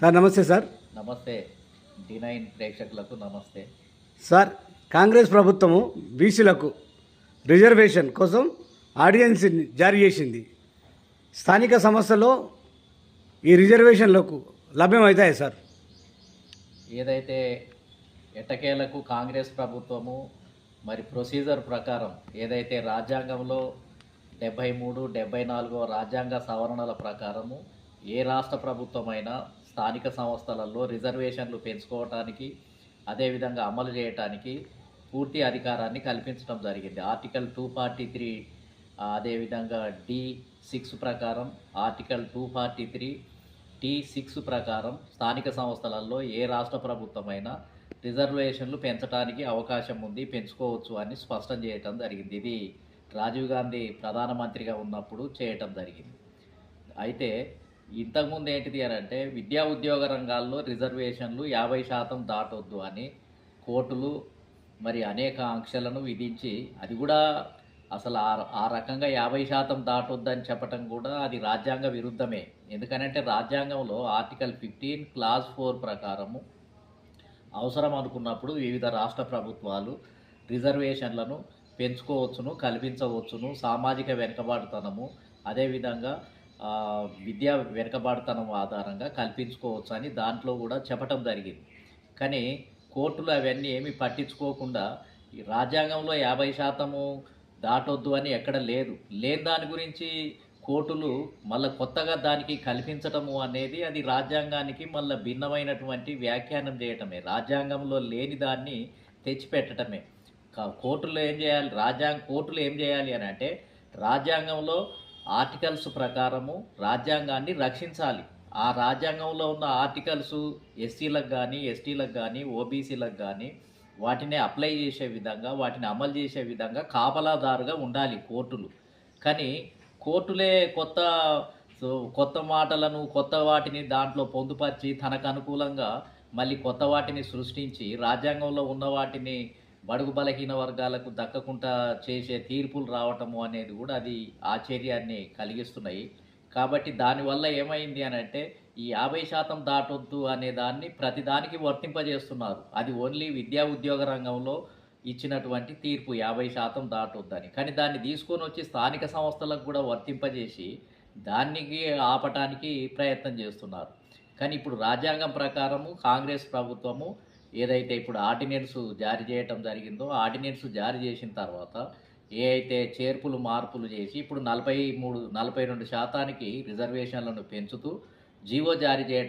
Sir నమస్తే sir. నమస్తే. D nine ప్రేక్షకులకు నమస్తే. సార్ కాంగ్రెస్ ప్రభుత్వము బీసీలకు రిజర్వేషన్ కోసం ఆర్డినెన్స్ జారీ చేసింది. స్థానిక సంస్థలో ఈ రిజర్వేషన్లకు లభ్యమవుతాయి సార్? ఏదైతే ఎట్టకేలకు కాంగ్రెస్ ప్రభుత్వము మరి ప్రొసీజర్ ప్రకారం ఏదైతే రాజ్యాంగంలో డెబ్బై మూడు డెబ్బై నాలుగో రాజ్యాంగ సవరణల ప్రకారము ఏ రాష్ట్ర ప్రభుత్వమైనా స్థానిక సంస్థలలో రిజర్వేషన్లు పెంచుకోవటానికి అదేవిధంగా అమలు చేయటానికి పూర్తి అధికారాన్ని కల్పించడం జరిగింది. ఆర్టికల్ టూ ఫార్టీ త్రీ అదేవిధంగా డి సిక్స్ ప్రకారం article two forty three T six ప్రకారం స్థానిక సంస్థలలో ఏ రాష్ట్ర ప్రభుత్వమైనా రిజర్వేషన్లు పెంచడానికి అవకాశం ఉంది పెంచుకోవచ్చు అని స్పష్టం చేయటం జరిగింది. ఇది రాజీవ్ గాంధీ ప్రధానమంత్రిగా ఉన్నప్పుడు చేయటం జరిగింది. అయితే ఇంతకుముందు ఏంటిది అని అంటే విద్యా ఉద్యోగ రంగాల్లో రిజర్వేషన్లు యాభై శాతం దాటొద్దు అని కోర్టులు మరి అనేక ఆంక్షలను విధించి అది కూడా అసలు ఆ ఆ రకంగా యాభై శాతం దాటొద్దని చెప్పటం కూడా అది రాజ్యాంగ విరుద్ధమే. ఎందుకనంటే రాజ్యాంగంలో ఆర్టికల్ ఫిఫ్టీన్ క్లాస్ ఫోర్ ప్రకారము అవసరం అనుకున్నప్పుడు వివిధ రాష్ట్ర ప్రభుత్వాలు రిజర్వేషన్లను పెంచుకోవచ్చును కల్పించవచ్చును సామాజిక వెనుకబాటుతనము అదేవిధంగా విద్యా వెనుకబాటుతనం ఆధారంగా కల్పించుకోవచ్చు అని దాంట్లో కూడా చెప్పటం జరిగింది. కానీ కోర్టులు అవన్నీ ఏమీ పట్టించుకోకుండా రాజ్యాంగంలో యాభై శాతము దాటొద్దు అని ఎక్కడ లేదు. లేని దాని గురించి కోర్టులు మళ్ళీ కొత్తగా దానికి కల్పించటము అనేది అది రాజ్యాంగానికి మళ్ళీ భిన్నమైనటువంటి వ్యాఖ్యానం చేయటమే. రాజ్యాంగంలో లేని దాన్ని తెచ్చిపెట్టడమే కా- కోర్టులో ఏం చేయాలి? రాజ్యాంగ కోర్టులు ఏం చేయాలి అని అంటే రాజ్యాంగంలో ఆర్టికల్స్ ప్రకారము రాజ్యాంగాన్ని రక్షించాలి. ఆ రాజ్యాంగంలో ఉన్న ఆర్టికల్స్ ఎస్సీలకు కానీ ఎస్టీలకు కానీ ఓబీసీలకు కానీ వాటిని అప్లై చేసే విధంగా వాటిని అమలు చేసే విధంగా కాపలాదారుగా ఉండాలి కోర్టులు. కానీ కోర్టులే కొత్త సో కొత్త మాటలను కొత్త వాటిని దాంట్లో పొందుపరిచి తనకు అనుకూలంగా మళ్ళీ కొత్త వాటిని సృష్టించి రాజ్యాంగంలో ఉన్న వాటిని బడుగు బలహీన వర్గాలకు దక్కకుండా చేసే తీర్పులు రావటము అనేది కూడా అది ఆశ్చర్యాన్ని కలిగిస్తున్నాయి. కాబట్టి దానివల్ల ఏమైంది అని అంటే ఈ యాభై శాతం దాటొద్దు అనే దాన్ని ప్రతిదానికి వర్తింపజేస్తున్నారు. అది ఓన్లీ విద్యా ఉద్యోగ రంగంలో ఇచ్చినటువంటి తీర్పు యాభై శాతం దాటొద్దని. కానీ దాన్ని తీసుకొని వచ్చి స్థానిక సంస్థలకు కూడా వర్తింపజేసి దానికి ఆపటానికి ప్రయత్నం చేస్తున్నారు. కానీ ఇప్పుడు రాజ్యాంగం ప్రకారము కాంగ్రెస్ ప్రభుత్వము ఏదైతే ఇప్పుడు ఆర్డినెన్స్ జారీ చేయటం జరిగిందో ఆర్డినెన్స్ జారీ చేసిన తర్వాత ఏ అయితే చేర్పులు మార్పులు చేసి ఇప్పుడు నలభై మూడు నలభై రెండు శాతానికి రిజర్వేషన్లను పెంచుతూ జీవో జారీ చేయటానికి